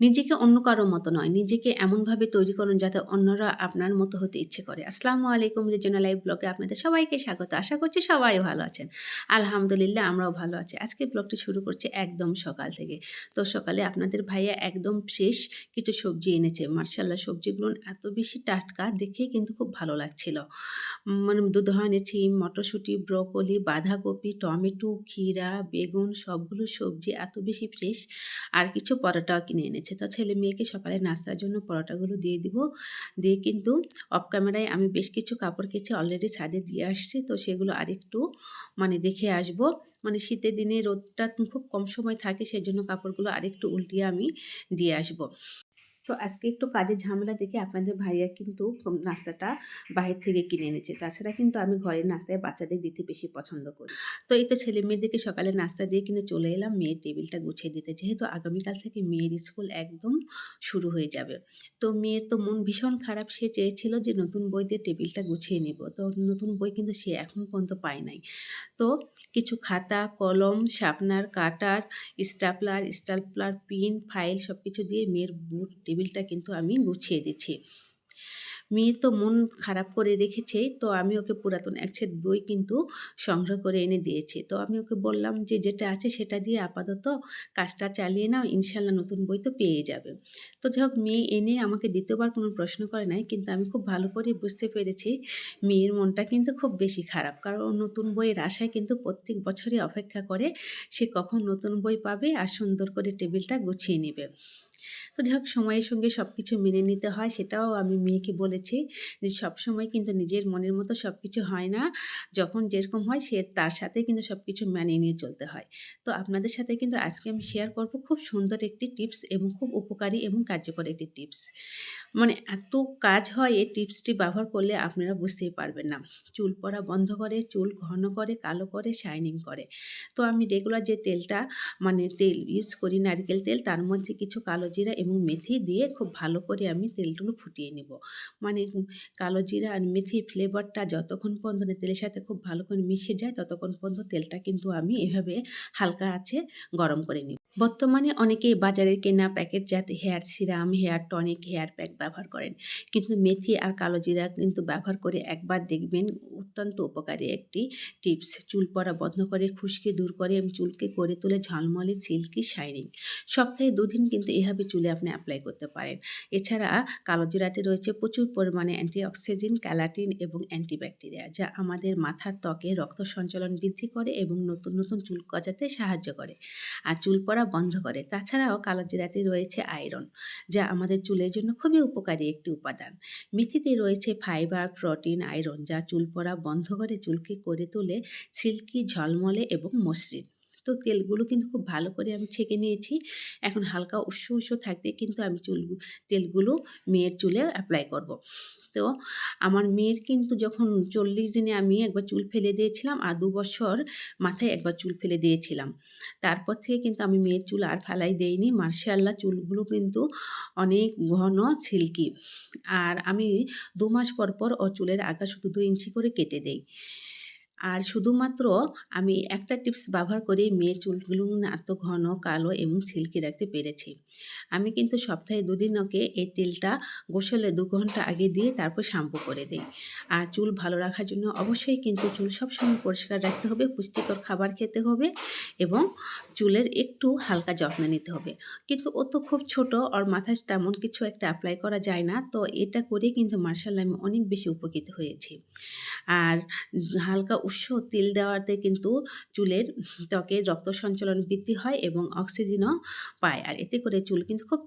নিজেকে অন্য কারও মতো নয়। নিজেকে এমনভাবে তৈরি করুন যাতে অন্যরা আপনার মতো হতে ইচ্ছে করে। আসসালামু আলাইকুম রিজনাল লাইভ ব্লগে আপনাদের সবাইকে স্বাগত। আশা করছি সবাই ভালো আছেন। আলহামদুলিল্লাহ আমরাও ভালো আছি। আজকে ব্লগটি শুরু করছি একদম সকাল থেকে। তো সকালে আপনাদের ভাইয়া একদম ফ্রেশ কিছু সবজি এনেছে। মার্শাল্লাহ সবজিগুলো এত বেশি টাটকা দেখেই কিন্তু খুব ভালো লাগছিল। মানে দুধা এনেছি, মটরশুঁটি, ব্রকলি, বাঁধাকপি, টমেটো, ক্ষীরা, বেগুন সবগুলো সবজি এত বেশি ফ্রেশ আর কিছু পরোটাও কিনে এনেছে। তো ছেলে মেয়েকে সকালে নাস্তার জন্য পরোটাগুলো দিয়ে দিব। দিয়ে কিন্তু অফ ক্যামেরায় আমি বেশ কিছু কাপড় কেচে অলরেডি ছাদে দিয়ে আসছি। তো সেগুলো আরেকটু মানে দেখে আসব। মানে শীতের দিনে রোদটা খুব কম সময় থাকে, সেজন্য কাপড়গুলো আরেকটু উল্টিয়ে আমি দিয়ে আসব। তো আজকে একটু কাজের ঝামেলা দেখে আপনাদের ভাইয়া কিন্তু নাস্তাটা বাহির থেকে কিনে এনেছে। তাছাড়া কিন্তু আমি ঘরের নাস্তায় বাচ্চাদের দিতে বেশি পছন্দ করি। তো এই তো ছেলে মেয়েদেরকে সকালে নাস্তা দিয়ে কিন্তু চলে এলাম, মেয়ের টেবিলটা গুছিয়ে দিতে। যেহেতু আগামীকাল থেকে মেয়ের স্কুল একদম শুরু হয়ে যাবে। তো মেয়ের তো মন ভীষণ খারাপ সে চেয়েছিল যে নতুন বই দিয়ে টেবিলটা গুছিয়ে নিব। তো নতুন বই কিন্তু সে এখন পর্যন্ত পায় নাই। তো কিছু খাতা, কলম, sharpener, cutter, stapler, stapler pin, file সব কিছু দিয়ে মেয়ের বুট টেবিলটা কিন্তু আমি গুছিয়ে দিচ্ছি। মেয়ে তো মন খারাপ করে রেখেছে, তো আমি ওকে পুরাতন এক সেট বই কিন্তু সংগ্রহ করে এনে দিয়েছি। তো আমি ওকে বললাম যে যেটা আছে সেটা দিয়ে আপাতত কাজটা চালিয়ে নাও, ইনশাল্লাহ নতুন বই তো পেয়ে যাবে। তো যাই হোক, মেয়ে এনে আমাকে দ্বিতীয়বার কোনো প্রশ্ন করে নাই, কিন্তু আমি খুব ভালো করে বুঝতে পেরেছি মেয়ের মনটা কিন্তু খুব বেশি খারাপ। কারণ নতুন বইয়ের আশায় কিন্তু প্রত্যেক বছরই অপেক্ষা করে, সে কখন নতুন বই পাবে আর সুন্দর করে টেবিলটা গুছিয়ে নেবে। তো যাই হোক সময়ের সঙ্গে সব কিছু মেনে নিতে হয়, সেটাও আমি মেয়েকে বলেছি যে সব সময় কিন্তু নিজের মনের মতো সব কিছু হয় না। যখন যেরকম হয় সে তার সাথে কিন্তু সব কিছু মানিয়ে নিয়ে চলতে হয়। তো আপনাদের সাথে কিন্তু আজকে আমি শেয়ার করব খুব সুন্দর একটি টিপস এবং খুব উপকারী এবং কার্যকর একটি টিপস মানে এত কাজ হয়, এই টিপসটি ব্যবহার করলে আপনারা বুঝতেই পারবেন না। চুল পড়া বন্ধ করে, চুল ঘন করে, কালো করে শাইনিং করে। তো আমি রেগুলার যে তেলটা মানে তেল ইউজ করি নারকেল তেল, তার মধ্যে কিছু কালো জিরা এবং মেথি দিয়ে খুব ভালো করে আমি তেলগুলো ফুটিয়ে নেব। মানে কালো জিরা আর মেথি ফ্লেভারটা যতক্ষণ পর্যন্ত তেলের সাথে খুব ভালো করে মিশে যায়, ততক্ষণ পর্যন্ত তেলটা কিন্তু আমি এভাবে হালকা আছে গরম করে নিব। বর্তমানে অনেকেই বাজারের কেনা প্যাকেট জাত hair serum hair tonic hair pack ব্যবহার করেন। কিন্তু মেথি আর কালো জিরা কিন্তু ব্যবহার করে একবার দেখবেন অত্যন্ত উপকারী একটি টিপস। চুল পড়া বন্ধ করে, খুশকি দূর করে এবং চুলকে করে তোলে ঝলমলে সিল্কি শাইনিং। সপ্তাহে দুদিন কিন্তু এভাবে চুলে আপনি অ্যাপ্লাই করতে পারেন। এছাড়া কালো জিরাতে রয়েছে প্রচুর পরিমাণে অ্যান্টিঅক্সিজেন ক্যালাটিন এবং অ্যান্টিব্যাকটেরিয়া, যা আমাদের মাথার ত্বকে রক্ত সঞ্চালন বৃদ্ধি করে এবং নতুন নতুন চুল গজাতে সাহায্য করে। আর চুল পড়া বন্ধ করে, তাছাড়াও কালো জিরাতে রয়েছে আয়রন, যা আমাদের চুলের জন্য খুবই উপকারী একটি উপাদান। মেথিতে রয়েছে ফাইবার, প্রোটিন, আয়রন যা চুল পড়া বন্ধ করে চুলকে করে তোলে, সিল্কি, ঝলমলে এবং মসৃণ। তো তেলগুলো কিন্তু খুব ভালো করে আমি ছেঁকে নিয়েছি। এখন হালকা উষ্ণ উষ্ণ থাকতে কিন্তু আমি চুল তেলগুলো মেয়ের চুলে অ্যাপ্লাই করব। তো আমার মেয়ের কিন্তু যখন চল্লিশ দিনে আমি একবার চুল ফেলে দিয়েছিলাম, আর দু বছর মাথায় একবার চুল ফেলে দিয়েছিলাম। তারপর থেকে কিন্তু আমি মেয়ের চুল আর ফেলাই দেইনি। মার্শাল্লাহ চুলগুলো কিন্তু অনেক ঘন, সিল্কি। আর আমি দু মাস পর পর ও চুলের আগা শুধু দু ইঞ্চি করে কেটে দেই। আর শুধুমাত্র আমি একটা টিপস ব্যবহার করে মেয়ে চুলগুলো এত ঘন, কালো এবং সিল্কি রাখতে পেরেছি। আমি কিন্তু সপ্তাহে দুদিন ওকে এই তেলটা গোসলে দু ঘণ্টা আগে দিয়ে তারপর শ্যাম্পু করে দিই। আর চুল ভালো রাখার জন্য অবশ্যই কিন্তু চুল সবসময় পরিষ্কার রাখতে হবে, পুষ্টিকর খাবার খেতে হবে এবং চুলের একটু হালকা যত্ন নিতে হবে। কিন্তু ও তো খুব ছোট, ওর মাথায় তেমন কিছু একটা অ্যাপ্লাই করা যায় না, তো এটা করে কিন্তু মার্শাল্লাহ আমি অনেক বেশি উপকৃত হয়েছি। আর হালকা উৎস তেল দেওয়াতে কিন্তু চুলের ত্বকের রক্ত সঞ্চালন বৃদ্ধি হয় এবং অক্সিজেনও পায়। আর এতে করে চুল কিন্তু খুব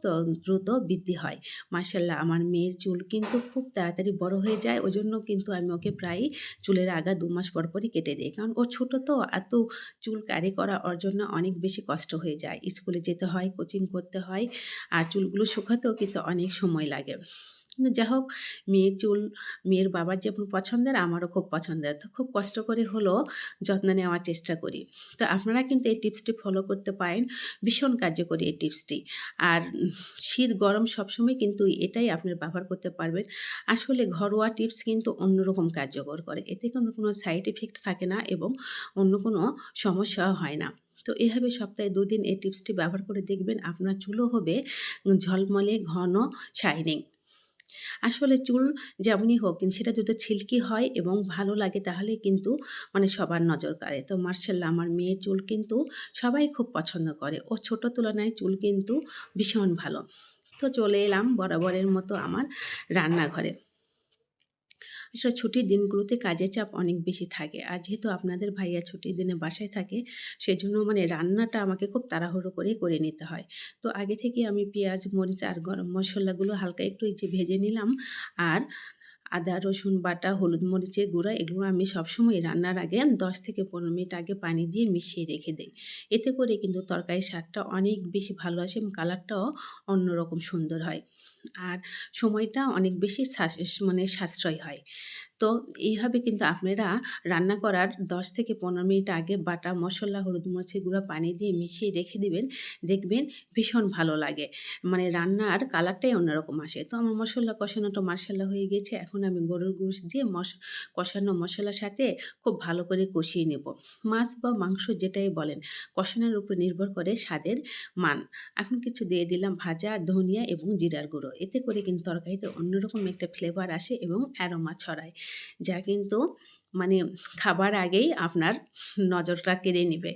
দ্রুত বৃদ্ধি হয়। মার্শাল্লাহ আমার মেয়ের চুল কিন্তু খুব তাড়াতাড়ি বড় হয়ে যায়। ওই জন্য কিন্তু আমি ওকে প্রায় চুলের আগা দু মাস পর পরই কেটে দিই। কারণ ও ছোট তো এত চুল ক্যারি করা ওর জন্য অনেক বেশি কষ্ট হয়ে যায়। স্কুলে যেতে হয়, কোচিং করতে হয়, আর চুলগুলো শুকাতেও কিন্তু অনেক সময় লাগে। যা হোক, মেয়ের চুল, মেয়ের বাবার যেমন পছন্দের, আমারও খুব পছন্দের। তো খুব কষ্ট করে হলেও যত্ন নেওয়ার চেষ্টা করি। তো আপনারা কিন্তু এই টিপসটি ফলো করতে পারেন। ভীষণ কার্যকরী এই টিপসটি। আর শীত, গরম সবসময় কিন্তু এটাই আপনার ব্যবহার করতে পারবেন। আসলে ঘরোয়া টিপস কিন্তু অন্যরকম কার্যকর করে। এতে কিন্তু কোনো সাইড এফেক্ট থাকে না এবং অন্য কোনো সমস্যাও হয় না। তো এভাবে সপ্তাহে দুদিন এই টিপসটি ব্যবহার করে দেখবেন, আপনার চুলও হবে ঝলমলে ঘন শাইনিং আসলে চুল যেমনই হোক কিন্তু সেটা যদি ছিল্কি হয় এবং ভালো লাগে তাহলে কিন্তু মানে সবার নজর কাড়ে। তো মার্শাল্লাহ আমার মেয়ে চুল কিন্তু সবাই খুব পছন্দ করে। ও ছোট তুলনায় চুল কিন্তু ভীষণ ভালো। তো চলে এলাম বরাবরের মতো আমার রান্নাঘরে। আসলে ছুটির দিনগুলোতে কাজের চাপ অনেক বেশি থাকে। আর যেহেতু আপনাদের ভাইয়া ছুটির দিনে বাসায় থাকে, সেজন্য মানে রান্নাটা আমাকে খুব তাড়াহুড়ো করে করে নিতে হয়। তো আগে থেকে আমি পেঁয়াজ, মরিচ আর গরম মশলাগুলো হালকা একটু ভেজে নিলাম। আর আদা, রসুন, বাটা, হলুদ মরিচের গুঁড়া এগুলো আমি সবসময় রান্নার আগে দশ থেকে পনেরো মিনিট আগে পানি দিয়ে মিশিয়ে রেখে দিই। এতে করে কিন্তু তরকারির স্বাদটা অনেক বেশি ভালো আসে এবং কালারটাও অন্যরকম সুন্দর হয়। আর সময়টা অনেক বেশি মানে সাশ্রয় হয়। তো এইভাবে কিন্তু আপনারা রান্না করার ১০ থেকে ১৫ মিনিট আগে বাটা মশলা হলুদ মরিচের গুঁড়া পানি দিয়ে মিশিয়ে রেখে দিবেন। দেখবেন ভীষণ ভালো লাগে। মানে রান্নার কালারটাই অন্যরকম আসে। তো আমার মসলা কষানোটা মার্শাল্লাহ হয়ে গেছে। এখন আমি গরুর গোশ দিয়ে মস কষানো মশলার সাথে খুব ভালো করে কষিয়ে নেব। মাছ বা মাংস যেটাই বলেন, কষানোর উপর নির্ভর করে স্বাদের মান। এখন কিছু দিয়ে দিলাম ভাজা ধনিয়া এবং জিরার গুঁড়ো। এতে করে কিন্তু তরকারিতে অন্যরকম একটা ফ্লেভার আসে এবং অ্যারোমা ছড়ায়। যা কিন্তু মানে খাবার আগেই আপনার নজরটা কেড়ে নেবে।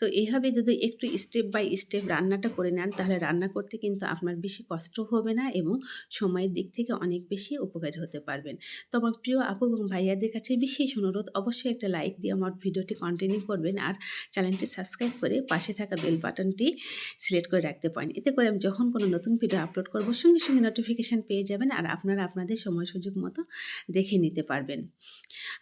তো এইভাবে যদি একটু স্টেপ বাই স্টেপ রান্নাটা করে নেন তাহলে রান্না করতে কিন্তু আপনার বেশি কষ্ট হবে না এবং সময়ের দিক থেকে অনেক বেশি উপকারী হতে পারবেন। তো আমার প্রিয় আপু এবং ভাইয়াদের কাছে বিশেষ অনুরোধ অবশ্যই একটা লাইক দিয়ে আমার ভিডিওটি কন্টিনিউ করবেন আর চ্যানেলটি সাবস্ক্রাইব করে পাশে থাকা বেল বাটনটি সিলেক্ট করে রাখতে পারেন। এতে করে আমি যখন কোনো নতুন ভিডিও আপলোড করব সঙ্গে, সঙ্গে নোটিফিকেশান পেয়ে যাবেন আর আপনারা আপনাদের সময় সুযোগ মতো দেখে নিতে পারবেন।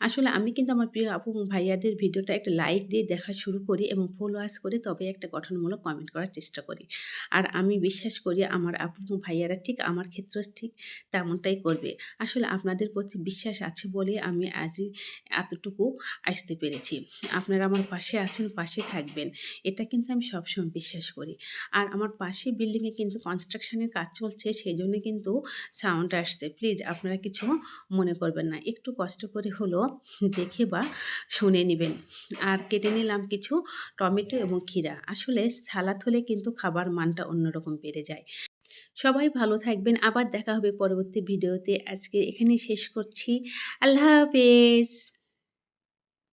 আসলে আমি কিন্তু আমার প্রিয় আপু ভাইয়াদের ভিডিওটা একটা লাইক দিয়ে দেখা শুরু করি এবং ফলোয়ার্স করে তবে একটা গঠনমূলক কমেন্ট করার চেষ্টা করি। আর আমি বিশ্বাস করি আমার আপু ভাইয়ারা ঠিক আমার ক্ষেত্র ঠিক তেমনটাই করবে। আসলে আপনাদের প্রতি বিশ্বাস আছে বলে আমি আজই এতটুকু আসতে পেরেছি। আপনারা আমার পাশে আছেন, পাশে থাকবেন। এটা কিন্তু আমি সবসময় বিশ্বাস করি। আর আমার পাশে বিল্ডিংয়ে কিন্তু কনস্ট্রাকশনের কাজ চলছে সেজন্য কিন্তু সাউন্ড আসছে। প্লিজ আপনারা কিছু মনে করবেন না। একটু কষ্ট করে হলেও দেখে বা শুনে নেবেন আর কেটে নিলাম কিছু টমেটো এবং ক্ষীরা। আসলে সালাদ হলে কিন্তু খাবার মানটা অন্যরকম বেড়ে যায়। সবাই ভালো থাকবেন। আবার দেখা হবে পরবর্তী ভিডিওতে। আজকে এখানে শেষ করছি। আল্লাহ হাফেজ।